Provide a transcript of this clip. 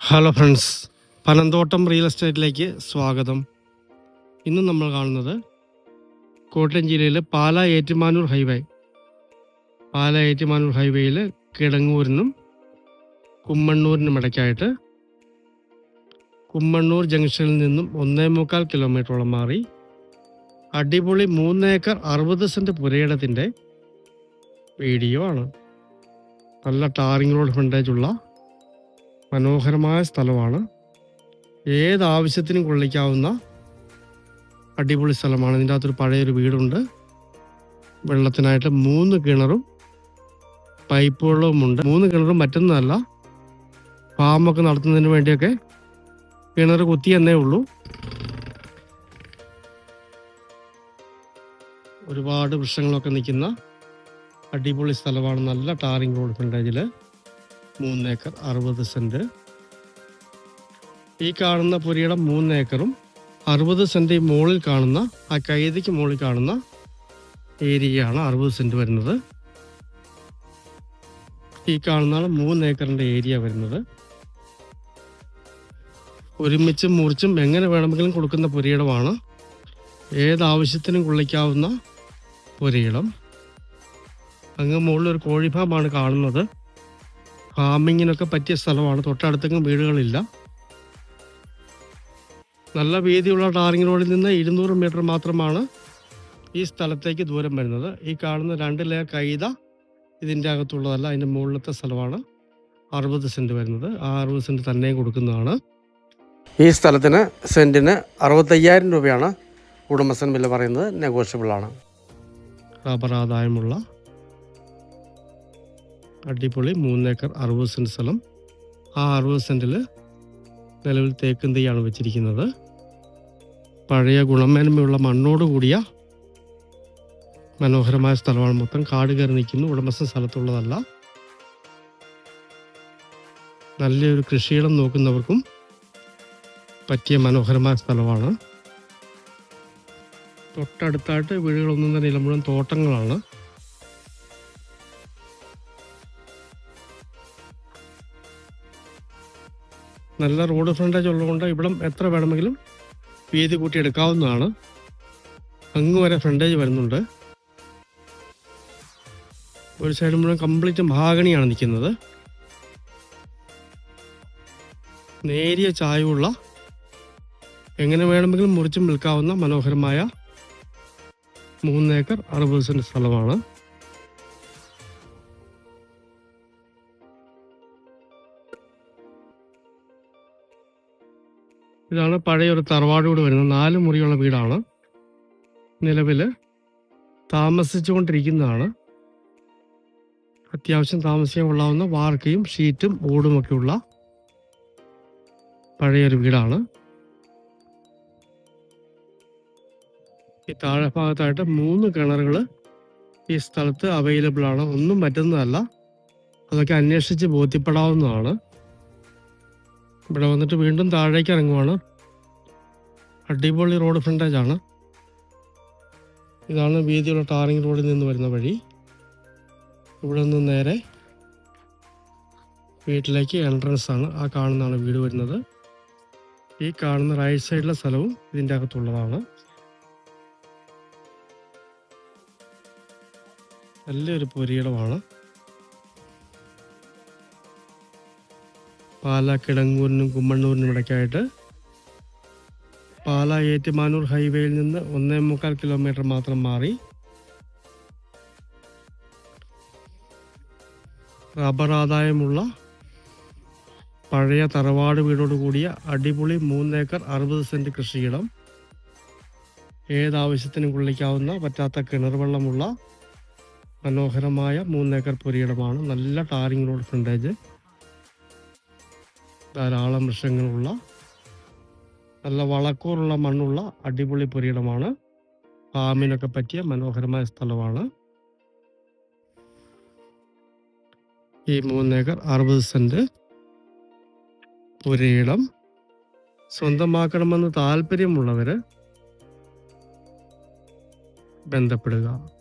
Hello friends Panamthottam real എസ്റ്റേറ്റിലേക്ക് സ്വാഗതം. ഇന്ന് നമ്മൾ കാണുന്നത് കോട്ടയം ജില്ലയിലെ പാല ഏറ്റുമാനൂർ ഹൈവേ. പാല ഏറ്റുമാനൂർ ഹൈവേയിൽ കിടങ്ങൂരിനും കുമ്മണ്ണൂരിനും ഇടയ്ക്കായിട്ട് കുമ്മണ്ണൂർ ജംഗ്ഷനിൽ നിന്നും ഒന്നേ മുക്കാൽ കിലോമീറ്ററോളം മാറി അടിപൊളി മൂന്നേക്കർ അറുപത് സെന്റ് പുരയിടത്തിന്റെ വീഡിയോ ആണ്. നല്ല ടാറിംഗ് റോഡ് ഫ്രണ്ടേജ് ഉള്ള മനോഹരമായ സ്ഥലമാണ്. ഏത് ആവശ്യത്തിനും കൊള്ളിക്കാവുന്ന അടിപൊളി സ്ഥലമാണ്. ഇതിന്റെ അകത്തൊരു പഴയൊരു വീടുണ്ട്. വെള്ളത്തിനായിട്ട് മൂന്ന് കിണറും പൈപ്പ് വെള്ളവുമുണ്ട് മൂന്ന് കിണറും മറ്റൊന്നല്ല ഫാമൊക്കെ നടത്തുന്നതിന് വേണ്ടിയൊക്കെ കിണർ കുത്തി എന്നേ ഉള്ളൂ. ഒരുപാട് വൃക്ഷങ്ങളൊക്കെ നിൽക്കുന്ന അടിപൊളി സ്ഥലമാണ്. നല്ല ടാറിംഗ് റോഡ് ഫ്രണ്ടേജിൽ മൂന്നേക്കർ അറുപത് സെന്റ്. ഈ കാണുന്ന പുരിയിടം മൂന്ന് ഏക്കറും അറുപത് സെന്റ് മുകളിൽ കാണുന്ന ആ കൈതിക്ക് മുകളിൽ കാണുന്ന ഏരിയയാണ് അറുപത് സെന്റ് വരുന്നത്. ഈ കാണുന്നതാണ് മൂന്നേക്കറിന്റെ ഏരിയ വരുന്നത്. ഒരുമിച്ചും മുറിച്ചും എങ്ങനെ വേണമെങ്കിലും കൊടുക്കുന്ന പുരയിടമാണ്. ഏതാവശ്യത്തിനും കൊള്ളിക്കാവുന്ന പുരയിടം. അങ്ങ് മുകളിൽ ഒരു കോഴിഫാമാണ് കാണുന്നത്. ഫാമിങ്ങിനൊക്കെ പറ്റിയ സ്ഥലമാണ്. തൊട്ടടുത്തെങ്കിലും വീടുകളില്ല. നല്ല വീതിയുള്ള ടാറിംഗ് റോഡിൽ നിന്ന് ഇരുന്നൂറ് മീറ്റർ മാത്രമാണ് ഈ സ്ഥലത്തേക്ക് ദൂരം വരുന്നത്. ഈ കാണുന്ന രണ്ട് ലെയർ കൈത ഇതിന്റെ അകത്തുള്ളതല്ല അതിന്റെ മുകളിലത്തെ സ്ഥലമാണ്. അറുപത് സെന്റ് വരുന്നത്. ആ അറുപത് സെന്റ് തന്നെയും കൊടുക്കുന്നതാണ്. ഈ സ്ഥലത്തിന് സെന്റിന് അറുപത്തയ്യായിരം രൂപയാണ് ഉടമസ്ഥൻ വില പറയുന്നത്. നെഗോഷ്യബിളാണ്. റബ്ബർ ആദായമുള്ള അടിപൊളി മൂന്നേക്കർ അറുപത് സെന്റ് സ്ഥലം. ആ അറുപത് സെന്റിൽ നിലവിൽ തേക്കും തൈയാണ് വെച്ചിരിക്കുന്നത്. പഴയ ഗുണമേന്മയുള്ള മണ്ണോട് കൂടിയ മനോഹരമായ സ്ഥലമാണ്. മൊത്തം കാട് കയറി നിൽക്കുന്നു. ഉടമസ്ഥ സ്ഥലത്തുള്ളതല്ല. നല്ലൊരു കൃഷിയിടം നോക്കുന്നവർക്കും പറ്റിയ മനോഹരമായ സ്ഥലമാണ്. തൊട്ടടുത്തായിട്ട് വീടുകളൊന്നും തന്നെ ഇല്ല. മുഴുവൻ തോട്ടങ്ങളാണ്. നല്ല റോഡ് ഫ്രണ്ടേജ് ഉള്ളതുകൊണ്ട് ഇവിടം എത്ര വേണമെങ്കിലും വീതി കൂട്ടി എടുക്കാവുന്നതാണ് അങ്ങ് വരെ ഫ്രണ്ടേജ് വരുന്നുണ്ട്. ഒരു സൈഡ് മുഴുവൻ കംപ്ലീറ്റ് മഹാഗണിയാണ് നിൽക്കുന്നത്. നേരിയ ചായവുള്ള എങ്ങനെ വേണമെങ്കിലും മുറിച്ചും വിൽക്കാവുന്ന മനോഹരമായ മൂന്നേക്കർ അറുപത് സെന്റ് സ്ഥലമാണ്. ഇതാണ് പഴയ ഒരു തറവാട് വരുന്ന നാല് മുറിയുള്ള വീടാണ്. നിലവിൽ താമസിച്ചുകൊണ്ടിരിക്കുന്നതാണ്. അത്യാവശ്യം താമസിക്കാൻ കൊള്ളാവുന്ന വാർക്കയും ഷീറ്റും ഓടുമൊക്കെയുള്ള പഴയൊരു വീടാണ്. ഈ താഴെ ഭാഗത്തായിട്ട് മൂന്ന് കിണറുകൾ ഈ സ്ഥലത്ത് അവൈലബിൾ ആണ് ഒന്നും മറ്റൊന്നല്ല അതൊക്കെ അന്വേഷിച്ച് ബോധ്യപ്പെടാവുന്നതാണ്. ഇവിടെ വന്നിട്ട് വീണ്ടും താഴേക്ക് ഇറങ്ങുവാണ്. അടിപൊളി റോഡ് ഫ്രണ്ടേജ് ആണ്. ഇതാണ് വീതിയുള്ള ടാറിംഗ് റോഡിൽ നിന്ന് വരുന്ന വഴി. ഇവിടെ നിന്ന് നേരെ വീട്ടിലേക്ക് എൻട്രൻസ് ആണ്. ആ കാണുന്നതാണ് വീട് വരുന്നത്. ഈ കാണുന്ന റൈറ്റ് സൈഡിലെ സ്ഥലവും ഇതിന്റെ അകത്തുള്ളതാണ്. നല്ലൊരു പുരയിടമാണ്. പാല കിടങ്ങൂരിനും കുമ്മണ്ണൂരിനും ഇടയ്ക്കായിട്ട് പാല ഏറ്റുമാനൂർ ഹൈവേയിൽ നിന്ന് ഒന്നേ മുക്കാൽ കിലോമീറ്റർ മാത്രം മാറി റബ്ബർ ആദായമുള്ള പഴയ തറവാട് വീടോട് കൂടിയ അടിപൊളി മൂന്നേക്കർ അറുപത് സെന്റ് കൃഷിയിടം. ഏതാവശ്യത്തിനും കൊള്ളിക്കാവുന്ന പറ്റാത്ത കിണർ വെള്ളമുള്ള മനോഹരമായ മൂന്നേക്കർ പുരയിടമാണ്. നല്ല ടാറിംഗ് റോഡ് ഫ്രണ്ടേജ്. ധാരാളം വൃക്ഷങ്ങളുള്ള നല്ല വളക്കൂറുള്ള മണ്ണുള്ള അടിപൊളി പുരയിടമാണ്. ഫാമിനൊക്കെ പറ്റിയ മനോഹരമായ സ്ഥലമാണ്. ഈ മൂന്നേക്കർ അറുപത് സെന്റ് പുരയിടം. സ്വന്തമാക്കണമെന്ന് താല്പര്യമുള്ളവര് ബന്ധപ്പെടുക.